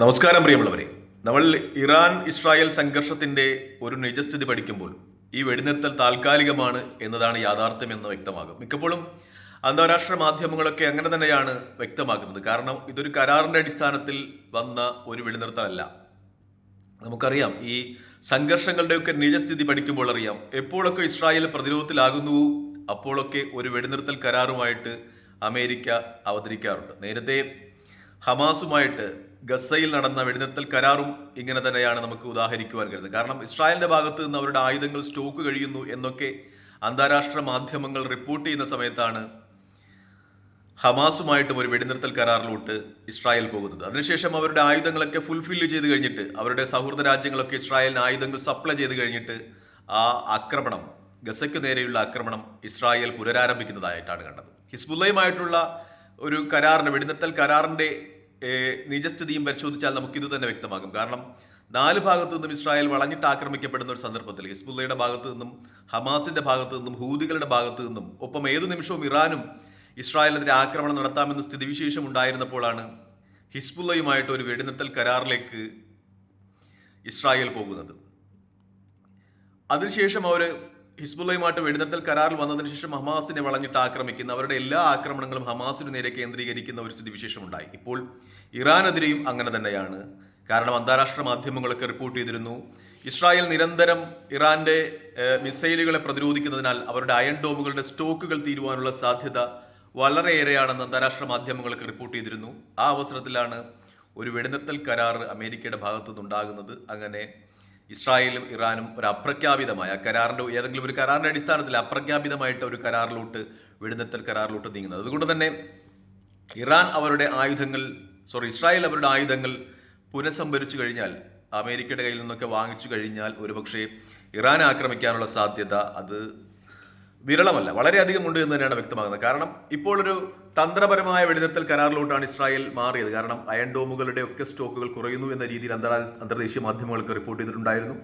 നമസ്കാരം പ്രിയമുള്ളവരെ. നമ്മൾ ഇറാൻ ഇസ്രായേൽ സംഘർഷത്തിന്റെ ഒരു നിജസ്ഥിതി പഠിക്കുമ്പോൾ ഈ വെടിനിർത്തൽ താൽക്കാലികമാണ് എന്നതാണ് യാഥാർത്ഥ്യം എന്ന് വ്യക്തമാകും. മിക്കപ്പോഴും അന്താരാഷ്ട്ര മാധ്യമങ്ങളൊക്കെ അങ്ങനെ തന്നെയാണ് വ്യക്തമാക്കുന്നത്. കാരണം ഇതൊരു കരാറിന്റെ അടിസ്ഥാനത്തിൽ വന്ന ഒരു വെടിനിർത്തലല്ല. നമുക്കറിയാം ഈ സംഘർഷങ്ങളുടെയൊക്കെ നിജസ്ഥിതി പഠിക്കുമ്പോൾ അറിയാം എപ്പോഴൊക്കെ ഇസ്രായേൽ പ്രതിരോധത്തിലാകുന്നു അപ്പോഴൊക്കെ ഒരു വെടിനിർത്തൽ കരാറുമായിട്ട് അമേരിക്ക അവതരിക്കാറുണ്ട്. നേരത്തെ ഹമാസുമായിട്ട് ഗസയിൽ നടന്ന വെടിനിർത്തൽ കരാറും ഇങ്ങനെ തന്നെയാണ് നമുക്ക് ഉദാഹരിക്കുവാൻ കഴിയുന്നത്. കാരണം ഇസ്രായേലിന്റെ ഭാഗത്ത് നിന്ന് അവരുടെ ആയുധങ്ങൾ സ്റ്റോക്ക് കഴിയുന്നു എന്നൊക്കെ അന്താരാഷ്ട്ര മാധ്യമങ്ങൾ റിപ്പോർട്ട് ചെയ്യുന്ന സമയത്താണ് ഹമാസുമായിട്ടും ഒരു വെടിനിർത്തൽ കരാറിലോട്ട് ഇസ്രായേൽ പോകുന്നത്. അതിനുശേഷം അവരുടെ ആയുധങ്ങളൊക്കെ ഫുൾഫില്ല് ചെയ്ത് കഴിഞ്ഞിട്ട് അവരുടെ സൗഹൃദ രാജ്യങ്ങളൊക്കെ ഇസ്രായേലിന് ആയുധങ്ങൾ സപ്ലൈ ചെയ്ത് കഴിഞ്ഞിട്ട് ആ ആക്രമണം ഗസയ്ക്ക് നേരെയുള്ള ആക്രമണം ഇസ്രായേൽ പുനരാരംഭിക്കുന്നതായിട്ടാണ് കണ്ടത്. ഹിസ്ബുല്ലയുമായിട്ടുള്ള ഒരു കരാറിന് വെടിനിർത്തൽ കരാറിന്റെ ഏഹ്, നിജസ്ഥിതിയും പരിശോധിച്ചാൽ നമുക്കിത് തന്നെ വ്യക്തമാകും. കാരണം നാല് ഭാഗത്തു നിന്നും ഇസ്രായേൽ വളഞ്ഞിട്ട് ആക്രമിക്കപ്പെടുന്ന ഒരു സന്ദർഭത്തിൽ ഹിസ്ബുള്ളയുടെ ഭാഗത്തു നിന്നും ഹമാസിന്റെ ഭാഗത്തു നിന്നും ഹൂദികളുടെ ഭാഗത്തു നിന്നും ഒപ്പം ഏതു നിമിഷവും ഇറാനും ഇസ്രായേലിനെതിരെ ആക്രമണം നടത്താമെന്ന സ്ഥിതിവിശേഷം ഉണ്ടായിരുന്നപ്പോഴാണ് ഹിസ്ബുള്ളയുമായിട്ട് ഒരു വെടിനിർത്തൽ കരാറിലേക്ക് ഇസ്രായേൽ പോകുന്നത്. അതിനുശേഷം അവർ ഹിസ്ബുള്ളയുമായിട്ട് വെടിനിർത്തൽ കരാറിൽ വന്നതിന് ശേഷം ഹമാസിനെ വളഞ്ഞിട്ട് ആക്രമിക്കുന്ന അവരുടെ എല്ലാ ആക്രമണങ്ങളും ഹമാസിനു നേരെ കേന്ദ്രീകരിക്കുന്ന ഒരു സ്ഥിതിവിശേഷമുണ്ടായി. ഇപ്പോൾ ഇറാനെതിരെയും അങ്ങനെ തന്നെയാണ്. കാരണം അന്താരാഷ്ട്ര മാധ്യമങ്ങളൊക്കെ റിപ്പോർട്ട് ചെയ്തിരുന്നു ഇസ്രായേൽ നിരന്തരം ഇറാന്റെ മിസൈലുകളെ പ്രതിരോധിക്കുന്നതിനാൽ അവരുടെ അയൺ ഡോമുകളുടെ സ്റ്റോക്കുകൾ തീരുവാനുള്ള സാധ്യത വളരെയേറെയാണെന്ന് അന്താരാഷ്ട്ര മാധ്യമങ്ങളൊക്കെ റിപ്പോർട്ട് ചെയ്തിരുന്നു. ആ അവസരത്തിലാണ് ഒരു വെടിനിർത്തൽ കരാർ അമേരിക്കയുടെ ഭാഗത്തു നിന്നുണ്ടാകുന്നത് അങ്ങനെ ഇസ്രായേലും ഇറാനും ഒരു അപ്രഖ്യാപിതമായ കരാറിന്റെ ഏതെങ്കിലും ഒരു കരാറിന്റെ അടിസ്ഥാനത്തിൽ അപ്രഖ്യാപിതമായിട്ട് ഒരു കരാറിലോട്ട് വെടിനിർത്തൽ കരാറിലോട്ട് നീങ്ങുന്നത്. അതുകൊണ്ട് തന്നെ ഇറാൻ അവരുടെ ആയുധങ്ങൾ സോറി ഇസ്രായേൽ അവരുടെ ആയുധങ്ങൾ പുനഃസംഭരിച്ചു കഴിഞ്ഞാൽ അമേരിക്കയുടെ കയ്യിൽ നിന്നൊക്കെ വാങ്ങിച്ചു കഴിഞ്ഞാൽ ഒരുപക്ഷെ ഇറാൻ ആക്രമിക്കാനുള്ള സാധ്യത അത് വിരളമല്ല വളരെയധികം ഉണ്ട് എന്ന് തന്നെയാണ് വ്യക്തമാകുന്നത്. കാരണം ഇപ്പോൾ ഒരു തന്ത്രപരമായ വെടിനിർത്തൽ കരാറിലോട്ടാണ് ഇസ്രായേൽ മാറിയത്. കാരണം അയൺ ഡോമുകളുടെ ഒക്കെ സ്റ്റോക്കുകൾ കുറയുന്നു എന്ന രീതിയിൽ അന്തർദേശീയ മാധ്യമങ്ങൾക്ക് റിപ്പോർട്ട് ചെയ്തിട്ടുണ്ടായിരുന്നു.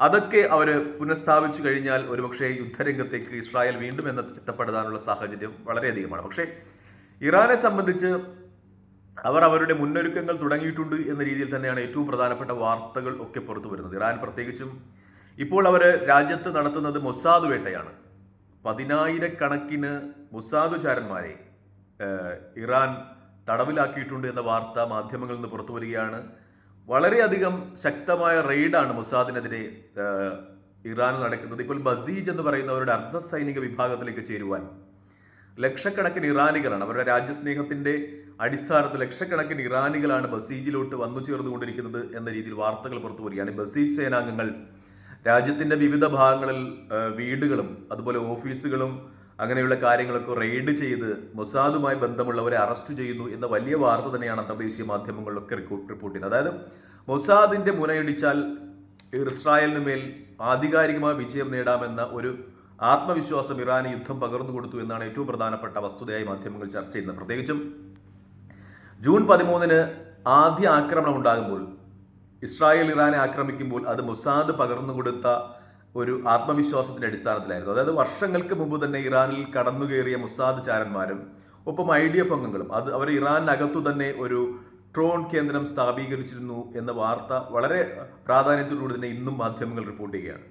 അതൊക്കെ അവർ പുനഃസ്ഥാപിച്ചു കഴിഞ്ഞാൽ ഒരുപക്ഷെ യുദ്ധരംഗത്തേക്ക് ഇസ്രായേൽ വീണ്ടും എന്ന എത്തപ്പെടാനുള്ള സാഹചര്യം വളരെയധികമാണ്. പക്ഷേ ഇറാനെ സംബന്ധിച്ച് അവർ അവരുടെ മുന്നൊരുക്കങ്ങൾ തുടങ്ങിയിട്ടുണ്ട് എന്ന രീതിയിൽ തന്നെയാണ് ഏറ്റവും പ്രധാനപ്പെട്ട വാർത്തകൾ ഒക്കെ പുറത്തു വരുന്നത്. ഇറാൻ പ്രത്യേകിച്ചും ഇപ്പോൾ അവർ രാജ്യത്ത് നടത്തുന്നത് മൊസാദ് വേട്ടയാണ്. പതിനായിരക്കണക്കിന് മുസാദുചാരന്മാരെ ഇറാൻ തടവിലാക്കിയിട്ടുണ്ട് എന്ന വാർത്ത മാധ്യമങ്ങളിൽ നിന്ന് പുറത്തു വരികയാണ്. വളരെയധികം ശക്തമായ റെയ്ഡാണ് മുസാദിനെതിരെ ഇറാനിൽ നടക്കുന്നത്. ഇപ്പോൾ ബസീജ് എന്ന് പറയുന്നവരുടെ അർദ്ധ സൈനിക വിഭാഗത്തിലേക്ക് ചേരുവാൻ ലക്ഷക്കണക്കിന് ഇറാനികളാണ്. അവരുടെ രാജ്യസ്നേഹത്തിന്റെ അടിസ്ഥാനത്തിൽ ലക്ഷക്കണക്കിന് ഇറാനികളാണ് ബസീജിലോട്ട് വന്നു ചേർന്നുകൊണ്ടിരിക്കുന്നത് എന്ന രീതിയിൽ വാർത്തകൾ പുറത്തു വരികയാണ്. ബസീജ് സേനാംഗങ്ങൾ രാജ്യത്തിന്റെ വിവിധ ഭാഗങ്ങളിൽ വീടുകളും അതുപോലെ ഓഫീസുകളും അങ്ങനെയുള്ള കാര്യങ്ങളൊക്കെ റെയ്ഡ് ചെയ്ത് മൊസാദുമായി ബന്ധമുള്ളവരെ അറസ്റ്റ് ചെയ്യുന്നു എന്ന വലിയ വാർത്ത തന്നെയാണ് അന്തർദേശീയ മാധ്യമങ്ങളിലൊക്കെ റിപ്പോർട്ട് ചെയ്യുന്നത്. അതായത് മൊസാദിന്റെ മുനയിടിച്ചാൽ ഇസ്രായേലിന് മേൽ ആധികാരികമായ വിജയം നേടാമെന്ന ഒരു ആത്മവിശ്വാസം ഇറാന് യുദ്ധം പകർന്നു കൊടുത്തു എന്നാണ് ഏറ്റവും പ്രധാനപ്പെട്ട വസ്തുതയായി മാധ്യമങ്ങൾ ചർച്ച ചെയ്യുന്നത്. പ്രത്യേകിച്ചും ജൂൺ പതിമൂന്നിന് ആദ്യ ആക്രമണം ഉണ്ടാകുമ്പോൾ ഇസ്രായേൽ ഇറാനെ ആക്രമിക്കുമ്പോൾ അത് മൊസാദ് പകർന്നു കൊടുത്ത ഒരു ആത്മവിശ്വാസത്തിന്റെ അടിസ്ഥാനത്തിലായിരുന്നു. അതായത് വർഷങ്ങൾക്ക് മുമ്പ് തന്നെ ഇറാനിൽ കടന്നുകയറിയ മുസാദ് ചാരന്മാരും ഒപ്പം ഐ ഡി എഫ് അംഗങ്ങളും അത് അവർ ഇറാനകത്തു തന്നെ ഒരു ട്രോൺ കേന്ദ്രം സ്ഥാപീകരിച്ചിരുന്നു എന്ന വാർത്ത വളരെ പ്രാധാന്യത്തോടുകൂടി തന്നെ ഇന്നും മാധ്യമങ്ങൾ റിപ്പോർട്ട് ചെയ്യുകയാണ്.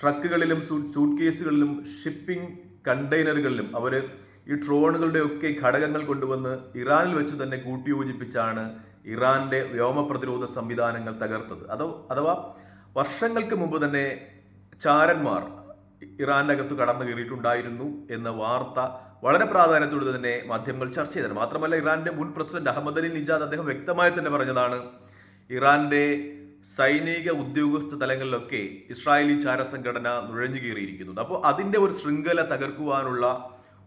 ട്രക്കുകളിലും സൂട്ട് കേസുകളിലും ഷിപ്പിംഗ് കണ്ടെയ്നറുകളിലും അവർ ഈ ഡ്രോണുകളുടെ ഒക്കെ ഘടകങ്ങൾ കൊണ്ടുവന്ന് ഇറാനിൽ വെച്ച് തന്നെ കൂട്ടിയോജിപ്പിച്ചാണ് ഇറാന്റെ വ്യോമ പ്രതിരോധ സംവിധാനങ്ങൾ തകർത്തത്. അതോ അഥവാ വർഷങ്ങൾക്ക് മുമ്പ് തന്നെ ചാരന്മാർ ഇറാന്റെ അകത്ത് കടന്നു കയറിയിട്ടുണ്ടായിരുന്നു എന്ന വാർത്ത വളരെ പ്രാധാന്യത്തോടെ തന്നെ മാധ്യമങ്ങൾ ചർച്ച ചെയ്തത് മാത്രമല്ല ഇറാന്റെ മുൻ പ്രസിഡന്റ് അഹമ്മദ് അലി നിജാദ് അദ്ദേഹം വ്യക്തമായി തന്നെ പറഞ്ഞതാണ് ഇറാന്റെ സൈനിക ഉദ്യോഗസ്ഥ തലങ്ങളിലൊക്കെ ഇസ്രായേലി ചാര സംഘടന നുഴഞ്ഞു കയറിയിരിക്കുന്നത് അപ്പോൾ അതിന്റെ ഒരു ശൃംഖല തകർക്കുവാനുള്ള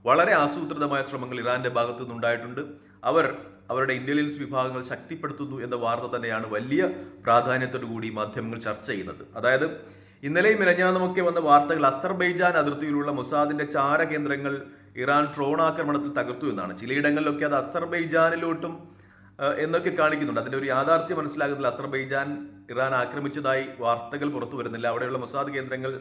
വളരെ ആസൂത്രിതമായ ശ്രമങ്ങൾ ഇറാന്റെ ഭാഗത്തു നിന്നുണ്ടായിട്ടുണ്ട് അവർ അവരുടെ ഇന്റലിജൻസ് വിഭാഗങ്ങൾ ശക്തിപ്പെടുത്തുന്നു എന്ന വാർത്ത തന്നെയാണ് വലിയ പ്രാധാന്യത്തോടു കൂടി മാധ്യമങ്ങൾ ചർച്ച ചെയ്യുന്നത്. അതായത് ഇന്നലെയും മിനഞ്ഞാന്നുമൊക്കെ വന്ന വാർത്തകൾ അസർബൈജാൻ അതിർത്തിയിലുള്ള മൊസാദിന്റെ ചാര കേന്ദ്രങ്ങൾ ഇറാൻ ഡ്രോൺ ആക്രമണത്തിൽ തകർത്തു എന്നാണ്. ചിലയിടങ്ങളിലൊക്കെ അത് അസർബൈജാനിലോട്ടും എന്നൊക്കെ കാണിക്കുന്നുണ്ട്. അതിന്റെ ഒരു യാഥാർത്ഥ്യം മനസ്സിലാകുന്നില്ല. അസർബൈജാൻ ഇറാൻ ആക്രമിച്ചതായി വാർത്തകൾ പുറത്തു വരുന്നില്ല. അവിടെയുള്ള മൊസാദ് കേന്ദ്രങ്ങൾ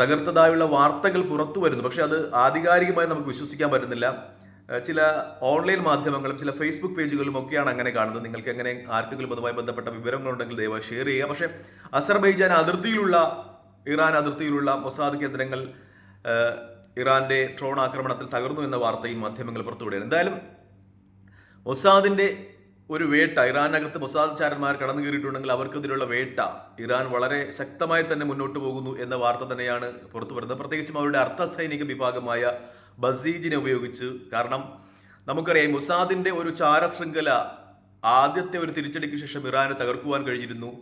തകർത്തതായുള്ള വാർത്തകൾ പുറത്തു വരുന്നു. പക്ഷെ അത് ആധികാരികമായി നമുക്ക് വിശ്വസിക്കാൻ പറ്റുന്നില്ല. ചില ഓൺലൈൻ മാധ്യമങ്ങളും ചില ഫേസ്ബുക്ക് പേജുകളും ഒക്കെയാണ് അങ്ങനെ കാണുന്നത്. നിങ്ങൾക്ക് എങ്ങനെ ആർക്കെങ്കിലും അതുമായി ബന്ധപ്പെട്ട വിവരങ്ങളുണ്ടെങ്കിൽ ദയവായി ഷെയർ ചെയ്യുക. പക്ഷേ അസർബൈജാൻ അതിർത്തിയിലുള്ള ഇറാൻ അതിർത്തിയിലുള്ള മൊസാദ് കേന്ദ്രങ്ങൾ ഇറാന്റെ ഡ്രോൺ ആക്രമണത്തിൽ തകർന്നു എന്ന വാർത്തയും മാധ്യമങ്ങൾ പുറത്തുവിടുകയാണ് എന്തായാലും മൊസാദിന്റെ ഒരു വേട്ട ഇറാനകത്ത് മൊസാദ് ചാരന്മാർ കടന്നു കയറിയിട്ടുണ്ടെങ്കിൽ അവർക്കെതിരെയുള്ള വേട്ട ഇറാൻ വളരെ ശക്തമായി തന്നെ മുന്നോട്ട് പോകുന്നു എന്ന വാർത്ത തന്നെയാണ് പുറത്തു വരുന്നത്. പ്രത്യേകിച്ചും അവരുടെ അർദ്ധ വിഭാഗമായ ബസീജിനെ ഉപയോഗിച്ച്. കാരണം നമുക്കറിയാം മുസാദിന്റെ ഒരു ചാരശൃംഖല ആദ്യത്തെ ഒരു തിരിച്ചടിക്ക് ശേഷം ഇറാനെ തകർക്കുവാൻ കഴിഞ്ഞിരുന്നു.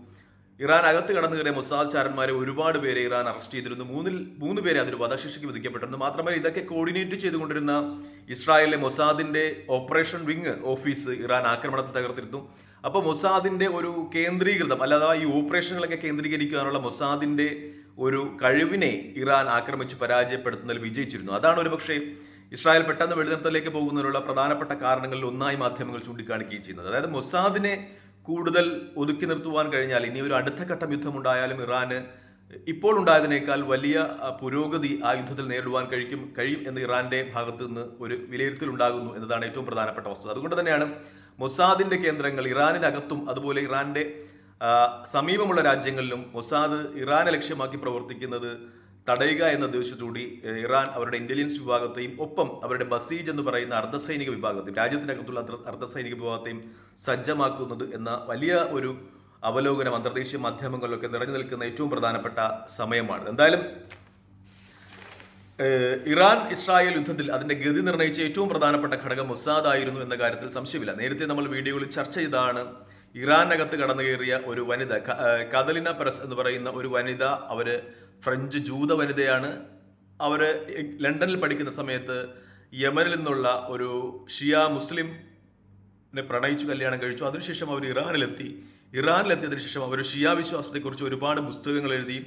ഇറാൻ അകത്ത് കടന്നു കയറിയ മൊസാദ് ചാരന്മാരെ ഒരുപാട് പേരെ ഇറാൻ അറസ്റ്റ് ചെയ്തിരുന്നു. മൂന്നിൽ മൂന്ന് പേരെ അതിന് വധശിക്ഷയ്ക്ക് വിധിക്കപ്പെട്ടിരുന്നു. മാത്രമല്ല ഇതൊക്കെ കോർഡിനേറ്റ് ചെയ്തുകൊണ്ടിരുന്ന ഇസ്രായേലിലെ മൊസാദിന്റെ ഓപ്പറേഷൻ വിങ് ഓഫീസ് ഇറാൻ ആക്രമണത്തെ തകർത്തിരുന്നു. അപ്പോൾ മൊസാദിന്റെ ഒരു കേന്ദ്രീകൃതം അല്ലാതെ ഈ ഓപ്പറേഷനുകളൊക്കെ കേന്ദ്രീകരിക്കാനുള്ള മൊസാദിന്റെ ഒരു കഴിവിനെ ഇറാൻ ആക്രമിച്ച് പരാജയപ്പെടുത്തുന്നതിൽ വിജയിച്ചിരുന്നു. അതാണ് ഒരു പക്ഷേ ഇസ്രായേൽ പെട്ടെന്ന് വെടിനിർത്തലേക്ക് പോകുന്നതിനുള്ള പ്രധാനപ്പെട്ട കാരണങ്ങളിൽ ഒന്നായി മാധ്യമങ്ങൾ ചൂണ്ടിക്കാണിക്കുകയും ചെയ്യുന്നത്. അതായത് മൊസാദിനെ കൂടുതൽ ഒതുക്കി നിർത്തുവാൻ കഴിഞ്ഞാൽ ഇനി ഒരു അടുത്ത ഘട്ടം യുദ്ധമുണ്ടായാലും ഇറാന് ഇപ്പോൾ ഉണ്ടായതിനേക്കാൾ വലിയ പുരോഗതി ആ യുദ്ധത്തിൽ നേരിടുവാൻ കഴിക്കും കഴിയും എന്ന് ഇറാന്റെ ഭാഗത്തു നിന്ന് ഒരു വിലയിരുത്തൽ ഉണ്ടാകുന്നു എന്നതാണ് ഏറ്റവും പ്രധാനപ്പെട്ട വസ്തുത. അതുകൊണ്ട് തന്നെയാണ് മൊസാദിന്റെ കേന്ദ്രങ്ങൾ ഇറാനിനകത്തും അതുപോലെ ഇറാന്റെ സമീപമുള്ള രാജ്യങ്ങളിലും മൊസാദ് ഇറാനെ ലക്ഷ്യമാക്കി പ്രവർത്തിക്കുന്നത് തടയുക എന്ന ഉദ്ദേശത്തോടി ഇറാൻ അവരുടെ ഇന്റലിജൻസ് വിഭാഗത്തെയും ഒപ്പം അവരുടെ ബസീജ് എന്ന് പറയുന്ന അർദ്ധസൈനിക വിഭാഗത്തെയും രാജ്യത്തിനകത്തുള്ള അർദ്ധ- അർദ്ധസൈനിക വിഭാഗത്തെയും സജ്ജമാക്കുന്നത് എന്ന വലിയ ഒരു അവലോകനം അന്തർദേശീയ മാധ്യമങ്ങളിലൊക്കെ നിറഞ്ഞു നിൽക്കുന്ന ഏറ്റവും പ്രധാനപ്പെട്ട സമയമാണ്. എന്തായാലും ഇറാൻ ഇസ്രായേൽ യുദ്ധത്തിൽ അതിന്റെ ഗതി നിർണയിച്ച ഏറ്റവും പ്രധാനപ്പെട്ട ഘടകം മൊസാദ് ആയിരുന്നു എന്ന കാര്യത്തിൽ സംശയമില്ല. നേരത്തെ നമ്മൾ വീഡിയോയിൽ ചർച്ച ചെയ്തതാണ് ഇറാനകത്ത് കടന്നു കയറിയ ഒരു വനിത കദലിന പ്രസ് എന്ന് പറയുന്ന ഒരു വനിത അവർ ഫ്രഞ്ച് ജൂത വനിതയാണ്. അവർ ലണ്ടനിൽ പഠിക്കുന്ന സമയത്ത് യമനിൽ നിന്നുള്ള ഒരു ഷിയ മുസ്ലിം നെ പ്രണയിച്ചു കല്യാണം കഴിച്ചു. അതിനുശേഷം അവർ ഇറാനിലെത്തി. ഇറാനിലെത്തിയതിനു ശേഷം അവർ ഷിയ വിശ്വാസത്തെക്കുറിച്ച് ഒരുപാട് പുസ്തകങ്ങൾ എഴുതി.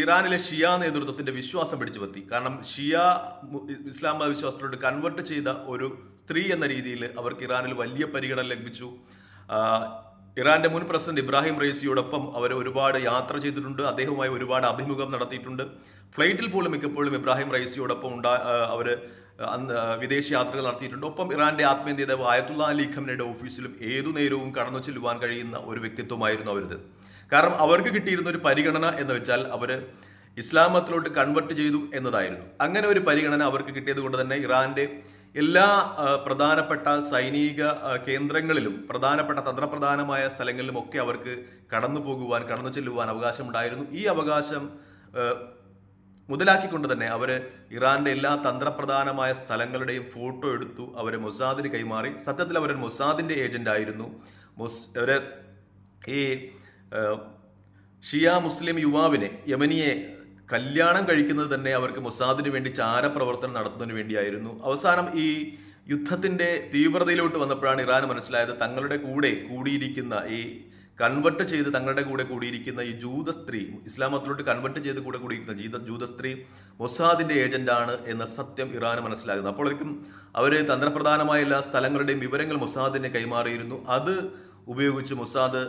ഇറാനിലെ ഷിയ നേതൃത്വത്തിന്റെ വിശ്വാസം പിടിച്ചു പറ്റി കാരണം ഷിയ ഇസ്ലാം മത വിശ്വാസത്തിലോട്ട് കൺവേർട്ട് ചെയ്ത ഒരു സ്ത്രീ എന്ന രീതിയിൽ അവർക്ക് ഇറാനിൽ വലിയ പരിഗണന ലഭിച്ചു. ഇറാന്റെ മുൻ പ്രസിഡന്റ് ഇബ്രാഹിം റൈസിയോടൊപ്പം അവർ ഒരുപാട് യാത്ര ചെയ്തിട്ടുണ്ട്. അദ്ദേഹവുമായി ഒരുപാട് അഭിമുഖം നടത്തിയിട്ടുണ്ട്. ഫ്ലൈറ്റിൽ പോലും മിക്കപ്പോഴും ഇബ്രാഹിം റൈസിയോടൊപ്പം ഉണ്ടാ അവർ വിദേശ യാത്രകൾ നടത്തിയിട്ടുണ്ട്. ഒപ്പം ഇറാന്റെ ആത്മീയ നേതാവ് ആയത്തുള്ള അലി ഖമനയുടെ ഓഫീസിലും ഏതു നേരവും കടന്നു ചെല്ലുവാൻ കഴിയുന്ന ഒരു വ്യക്തിത്വമായിരുന്നു അവരത്. കാരണം അവർക്ക് കിട്ടിയിരുന്ന ഒരു പരിഗണന എന്ന് വെച്ചാൽ അവർ ഇസ്ലാം മതത്തിലോട്ട് കൺവെർട്ട് ചെയ്തു എന്നതായിരുന്നു. അങ്ങനെ ഒരു പരിഗണന അവർക്ക് കിട്ടിയത് കൊണ്ട് തന്നെ ഇറാന്റെ എല്ലാ പ്രധാനപ്പെട്ട സൈനിക കേന്ദ്രങ്ങളിലും പ്രധാനപ്പെട്ട തന്ത്രപ്രധാനമായ സ്ഥലങ്ങളിലും ഒക്കെ അവർക്ക് കടന്നു പോകുവാൻ കടന്നു ചെല്ലുവാൻ അവകാശമുണ്ടായിരുന്നു. ഈ അവകാശം മുതലാക്കിക്കൊണ്ട് തന്നെ അവർ ഇറാന്റെ എല്ലാ തന്ത്രപ്രധാനമായ സ്ഥലങ്ങളുടെയും ഫോട്ടോ എടുത്തു അവർ മൊസാദിന് കൈമാറി. സത്യത്തിൽ അവർ മൊസാദിന്റെ ഏജന്റ് ആയിരുന്നു മൊസ് അവർ ഈ ഷിയ മുസ്ലിം യുവാവിനെ യമനിയെ കല്യാണം കഴിക്കുന്നത് തന്നെ അവർക്ക് മൊസാദിന് വേണ്ടി ചാരപ്രവർത്തനം നടത്തുന്നതിന് വേണ്ടിയായിരുന്നു. അവസാനം ഈ യുദ്ധത്തിന്റെ തീവ്രതയിലോട്ട് വന്നപ്പോഴാണ് ഇറാൻ മനസ്സിലായത് തങ്ങളുടെ കൂടെ കൂടിയിരിക്കുന്ന ഈ കൺവെർട്ട് ചെയ്ത് തങ്ങളുടെ കൂടെ കൂടിയിരിക്കുന്ന ഈ ജൂത സ്ത്രീ ഇസ്ലാം മതത്തിലോട്ട് കൺവെർട്ട് ചെയ്ത് കൂടെ കൂടിയിരിക്കുന്ന ജീത ജൂത സ്ത്രീ മൊസാദിന്റെ ഏജന്റ് ആണ് എന്ന സത്യം ഇറാന് മനസ്സിലാകുന്നു. അപ്പോഴേക്കും അവർ തന്ത്രപ്രധാനമായ എല്ലാ സ്ഥലങ്ങളുടെയും വിവരങ്ങൾ മൊസാദിന് കൈമാറിയിരുന്നു. അത് ഉപയോഗിച്ച് മൊസാദ്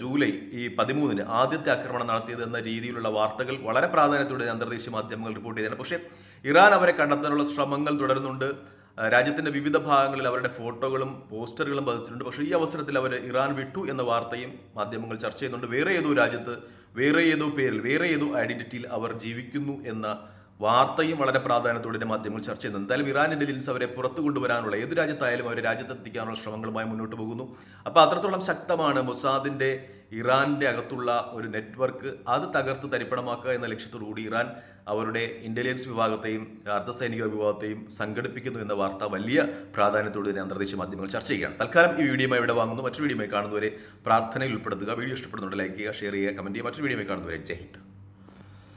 ജൂലൈ ഈ പതിമൂന്നിന് ആദ്യത്തെ ആക്രമണം നടത്തിയത് എന്ന രീതിയിലുള്ള വാർത്തകൾ വളരെ പ്രാധാന്യത്തോടെ അന്തർദേശീയ മാധ്യമങ്ങൾ റിപ്പോർട്ട് ചെയ്തതാണ് പക്ഷേ ഇറാൻ അവരെ കണ്ടെത്താനുള്ള ശ്രമങ്ങൾ തുടരുന്നുണ്ട്. രാജ്യത്തിന്റെ വിവിധ ഭാഗങ്ങളിൽ അവരുടെ ഫോട്ടോകളും പോസ്റ്ററുകളും പതിച്ചിട്ടുണ്ട്. പക്ഷേ ഈ അവസരത്തിൽ അവർ ഇറാൻ വിട്ടു എന്ന വാർത്തയും മാധ്യമങ്ങൾ ചർച്ച ചെയ്യുന്നുണ്ട്. വേറെ ഏതോ രാജ്യത്ത് വേറെ ഏതോ പേരിൽ വേറെ ഏതോ ഐഡന്റിറ്റിയിൽ അവർ ജീവിക്കുന്നു എന്ന വാർത്തയും വളരെ പ്രാധാന്യത്തോടെ മാധ്യമങ്ങൾ ചർച്ച ചെയ്യുന്നു എന്തായാലും ഇറാൻ ഇന്റലിജൻസ് അവരെ പുറത്തു കൊണ്ടുവരാനുള്ള ഏത് രാജ്യത്തായാലും അവരെ രാജ്യത്തെത്തിക്കാനുള്ള ശ്രമങ്ങളുമായി മുന്നോട്ട് പോകുന്നു. അപ്പോൾ അത്രത്തോളം ശക്തമാണ് മൊസാദിന്റെ ഇറാന്റെ അകത്തുള്ള ഒരു നെറ്റ്വർക്ക് അത് തകർത്ത് തരിപ്പണമാക്കുക എന്ന ലക്ഷ്യത്തോടുകൂടി ഇറാൻ അവരുടെ ഇന്റലിജൻസ് വിഭാഗത്തെയും അർദ്ധസൈനിക വിഭാഗത്തെയും സംഘടിപ്പിക്കുന്നു എന്ന വാർത്ത വലിയ പ്രാധാന്യത്തോടെ തന്നെ അന്തർദേശീയ മാധ്യമങ്ങൾ ചർച്ച ചെയ്യുകയാണ്. തൽക്കാലം ഈ വീഡിയോയുമായി ഇവിടെ വാങ്ങുന്നു. മറ്റൊരു വീഡിയോയുമായി കാണുന്നവരെ പ്രാർത്ഥനയിൽ ഉൾപ്പെടുത്തുക. വീഡിയോ ഇഷ്ടപ്പെടുന്നുണ്ട് ലൈക്ക് ചെയ്യുക ഷെയർ ചെയ്യുക കമന്റ് ചെയ്യുക. മറ്റൊരു വീഡിയോയുമായി കാണുന്നവരെ ജയ് ഹിന്ദ്.